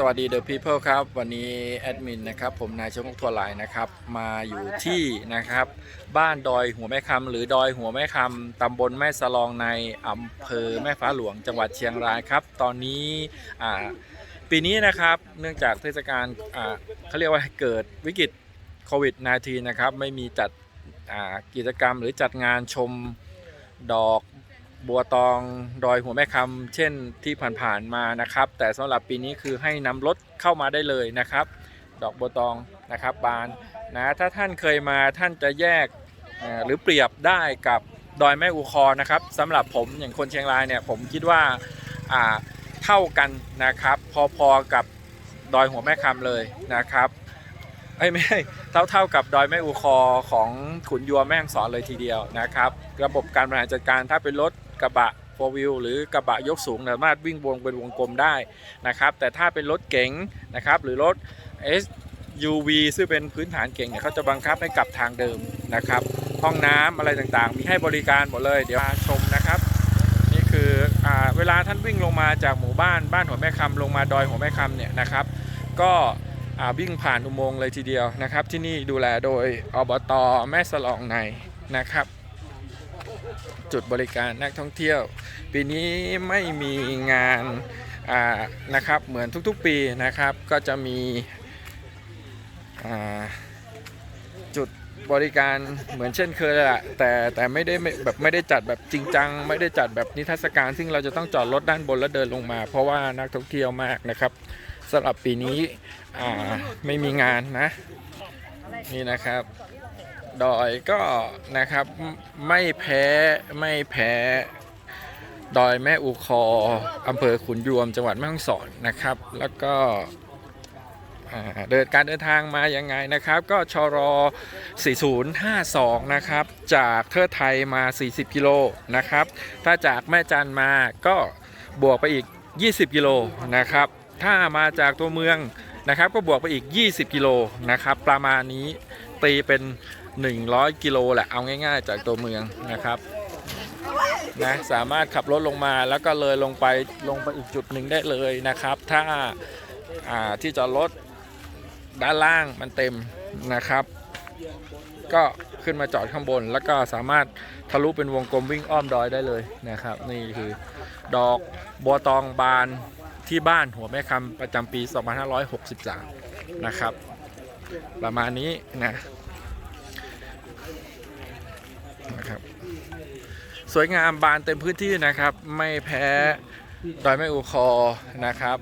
สวัสดีเดอะพีเพิลครับ วันนี้แอดมินนะครับผมนายชงกทัวร์ไลน์นะครับ มาอยู่ที่นะครับบ้านดอยหัวแม่คำหรือดอยหัวแม่คำตำบลแม่สลองในอำเภอแม่ฟ้าหลวงจังหวัดเชียงรายครับ ตอนนี้อ่าปีนี้นะครับเนื่องจากเทศกาลอ่าเขาเรียกว่าเกิดวิกฤตโควิด -19 นะครับไม่มีจัดอ่ากิจกรรมหรือจัดงานชมดอก บัวตองดอยหัวแม่คำเช่นที่ผ่านๆมานะครับ แต่สำหรับปีนี้คือให้นำรถเข้ามาได้เลยนะครับ ดอกบัวตองนะครับบานนะถ้าท่านเคยมาท่านจะแยกหรือเปรียบได้กับดอยแม่อูคอนะครับสำหรับผมอย่างคนเชียงรายเนี่ยผมคิดว่าเท่ากันนะครับ พอๆกับดอยหัวแม่คำเลยนะครับเอ้ยไม่ใช่เท่าเท่ากับดอยแม่อูคอของขุนยัวแม่งสอนเลยทีเดียวนะครับ ระบบการบริหารจัดการถ้าเป็นรถ กระบะโฟวิลหรือกระบะยกสูงสามารถวิ่งวงเป็นวงกลมได้นะครับ แต่ถ้าเป็นรถเก๋งนะครับ หรือรถ SUV ซึ่งเป็นพื้นฐานเก่งเนี่ยเขาจะบังคับให้กลับทางเดิมนะครับ ห้องน้ำอะไรต่างๆ มีให้บริการหมดเลย เดี๋ยวมาชมนะครับ นี่คืออเวลาท่านวิ่งลงมาจากหมู่บ้านบ้านหัวแม่คำลงมาดอยหัวแม่คำเนี่ยนะครับ ก็วิ่งผ่านอุโมงค์เลยทีเดียวนะครับ ที่นี่ดูแลโดยอบตแม่สลองในนะครับ จุดบริการนักท่องเที่ยว ปีนี้ไม่มีงานนะครับเหมือนทุกๆปีนะครับก็จะมีจุดบริการเหมือนเช่นเคยแหละแต่แต่ไม่ได้แบบไม่ได้จัดแบบจริงจัง ไม่ได้จัดแบบนิทรรศการ ซึ่งเราจะต้องจอดรถด้านบนแล้วเดินลงมา เพราะว่านักท่องเที่ยวมากนะครับสำหรับปีนี้ไม่มีงานนะนี่นะครับ ดอยก็นะครับไม่แพ้ไม่แพ้ดอยแม่อูคออำเภอขุนยวมจังหวัดแม่ฮ่องสอนนะครับ แล้วก็เดินการเดินทางมายังไงนะครับ ก็ชร4052 นะครับ จากเทิดไทยมา 40 กิโลนะครับ ถ้าจากแม่จันมาก็บวกไปอีก 20 กิโลนะครับ ถ้ามาจากตัวเมืองนะครับ ก็บวกไปอีก 20 กิโลนะครับ ประมาณนี้ตีเป็น 100 กิโลแหละเอาง่าย ๆ จากตัวเมืองนะครับนะสามารถขับรถลงมาแล้วก็เลยลงไปลงไปอีกจุดหนึ่งได้เลยนะครับ ถ้าาที่จอดรถด้านล่างมันเต็มนะครับ ก็ขึ้นมาจอดข้างบน แล้วก็สามารถทะลุเป็นวงกลมวิ่งอ้อมดอยได้เลยนะครับ นี่คือดอกบัวตองบานที่บ้านหัวแม่คำประจำปี 2563 นะครับ ประมาณนี้นะ นะครับ สวยงามบานเต็มพื้นที่นะครับ ไม่แพ้ดอยแม่อูคอนะครับ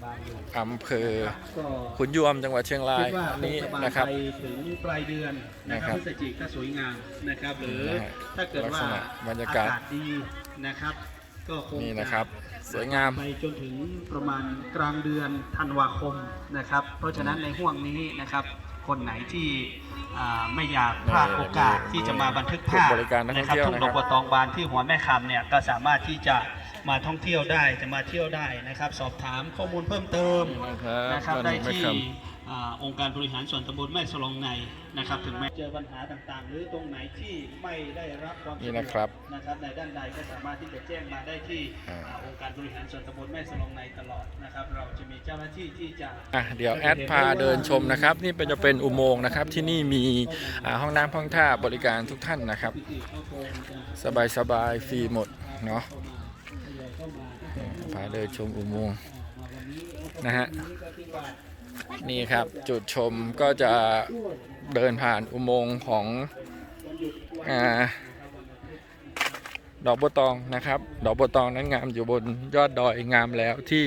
อำเภอก็ขุนยวมจังหวัดเชียงราคิยดว่าคงนี่จะมานะครับไปถึงปลายเดือนนะครับนะครับพฤศจิกก็สวยงามนะครับหรือนะฮะถ้าเกิดว่าลักษณะบรรยากาศอดีนะครับก็คงนี่นะครับ สวยงามไปจนถึงประมาณกลางเดือนธันวาคมนะครับ เพราะฉะนั้นในห่วงนี้นะครับ คนไหนที่อ่าไม่อยากพลาดโอกาสที่จะมาบันทึกภาพบริการนักท่องนะครับเที่ยวทุ่งนะดครัอบกบัวตองบานที่หัวแม่คำเนี่ยก็สามารถที่จะ มาท่องเที่ยวได้จะมาเที่ยวได้นะครับ สอบถามข้อมูลเพิ่มเติมนะครับนะครับบ้านได้หัวแม่ที่คอ่าองค์การบริหารส่วนตำบลแม่สลองในนะครับ ถึงแม้เจอปัญหาต่างๆ หรือตรงไหนที่ไม่ได้รับความนี่สะดวกนะครับนะครับในด้านใดก็สามารถที่จะแจ้งมาได้ที่อ่าอ่าองค์การบริหารส่วนตำบลแม่สลองในตลอดนะครับ เราจะมีเจ้าหน้าที่ที่จะอะเดี๋ยวแอดพาเดินชมนะครับ นี่เป็นจะเป็นอุโมงค์นะครับ ที่นี่มีอ่าห้องน้ำห้องท่าบริการทุกท่านนะครับ สบายสบายๆฟรีหมดเนาะนี่ พาเดินชมอุโมงค์นะฮะนี่ครับจุดชมก็จะเดินผ่านอุโมงค์ของอดอกบัวตองนะครับ ดอกบัวตองนั้นงามอยู่บนยอดดอยงามแล้วที่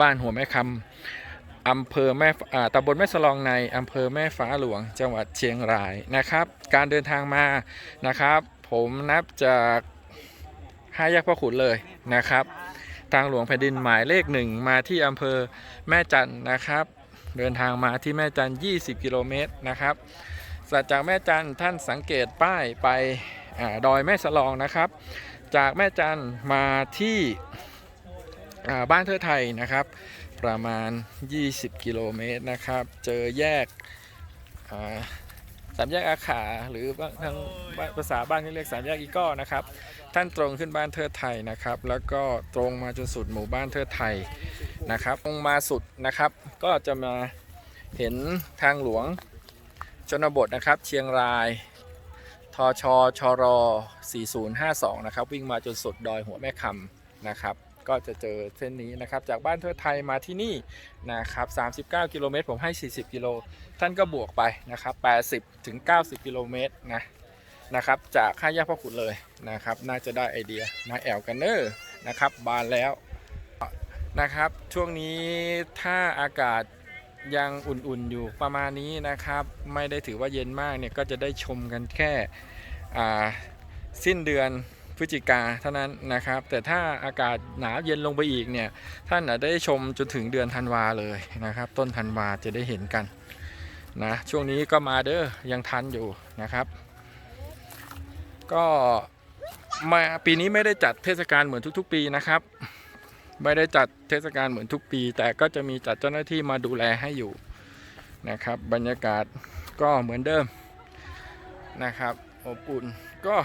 บ้านหัวแม่คำอำเภอแม่ตำบลแม่สลองในอำเภอแม่ฟ้าหลวงจังหวัดเชียงรายนะครับ การเดินทางมานะครับ ผมนับจากห้าแยกพ่อขุนเลยนะครับ ทางหลวงแผ่นดินหมายเลขหนึ่งมาที่อำเภอแม่จันนะครับ เดินทางมาที่แม่จัน 20 กิโลเมตรนะครับจากแม่จันท่านสังเกตป้ายไปอดอยแม่สลองนะครับ จากแม่จันมาที่บ้านเทอไทยนะครับ ประมาณ 20 กิโลเมตรนะครับ เจอแยก สามแยกอาขาหรือทางภาษาบ้านเขาเรียกสามแยกอีก้อนะครับท่านตรงขึ้นบ้านเทิดไทยนะครับ แล้วก็ตรงมาจนสุดหมู่บ้านเทิดไทยนะครับตรงมาสุดนะครับ ก็จะมาเห็นทางหลวงชนบทนะครับ เชียงรายทชชร4052 นะครับ วิ่งมาจนสุดดอยหัวแม่คำนะครับ ก็จะเจอเส้นนี้นะครับ จากบ้านเทิดไทยมาที่นี่นะครับ 39 กิโลเมตรผมให้ 40 กิโล ท่านก็บวกไปนะครับ 80 ถึง 90 กิโลเมตรนะนะครับ จากค่าแยกพ่อขุนเลยนะครับ น่าจะได้ไอเดียนะแอลกันเนอร์นะครับ บานแล้วนะครับ ช่วงนี้ถ้าอากาศยังอุ่นๆอยู่ประมาณนี้นะครับ ไม่ได้ถือว่าเย็นมากเนี่ยก็จะได้ชมกันแค่สิ้นเดือน พฤศจิกาเท่านั้นนะครับ แต่ถ้าอากาศหนาวเย็นลงไปอีกเนี่ยท่านอาจได้ชมจนถึงเดือนธันวาเลยนะครับ ต้นธันวาจะได้เห็นกันนะช่วงนี้ก็มาเด้อยังทันอยู่นะครับ ก็มาปีนี้ไม่ได้จัดเทศกาลเหมือนทุก ๆ ปีนะครับ ไม่ได้จัดเทศกาลเหมือนทุกปี แต่ก็จะมีจัดเจ้าหน้าที่มาดูแลให้อยู่นะครับ บรรยากาศก็เหมือนเดิมนะครับอบอุ่นก็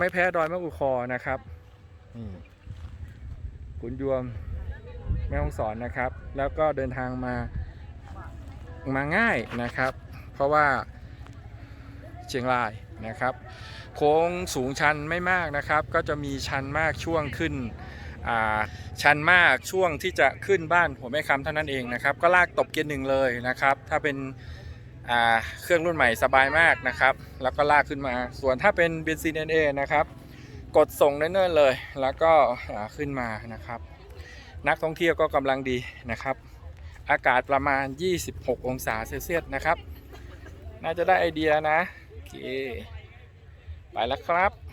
ไม่แพ้ดอยมะอุคอนะครับนี่ขุนยวมแม่ฮ่องสอนนะครับ แล้วก็เดินทางมามาง่ายนะครับ เพราะว่าเชียงรายนะครับ โค้งสูงชันไม่มากนะครับ ก็จะมีชันมากช่วงขึ้นอ่าชันมากช่วงที่จะขึ้นบ้านหัวแม่คำเท่านั้นเองนะครับ ก็ลากตบเกียร์หนึ่งเลยนะครับ ถ้าเป็นอ่า เครื่องรุ่นใหม่สบายมากนะครับ แล้วก็ลากขึ้นมา ส่วนถ้าเป็นเบนซินเอนะครับ กดส่งเนิ่นๆเลย แล้วก็ขึ้นมานะครับ นักท่องเที่ยวก็กำลังดีนะครับ อากาศประมาณ 26 องศาเซลเซียสนะครับ น่าจะได้ไอเดียนะ โอเค ไปแล้วครับ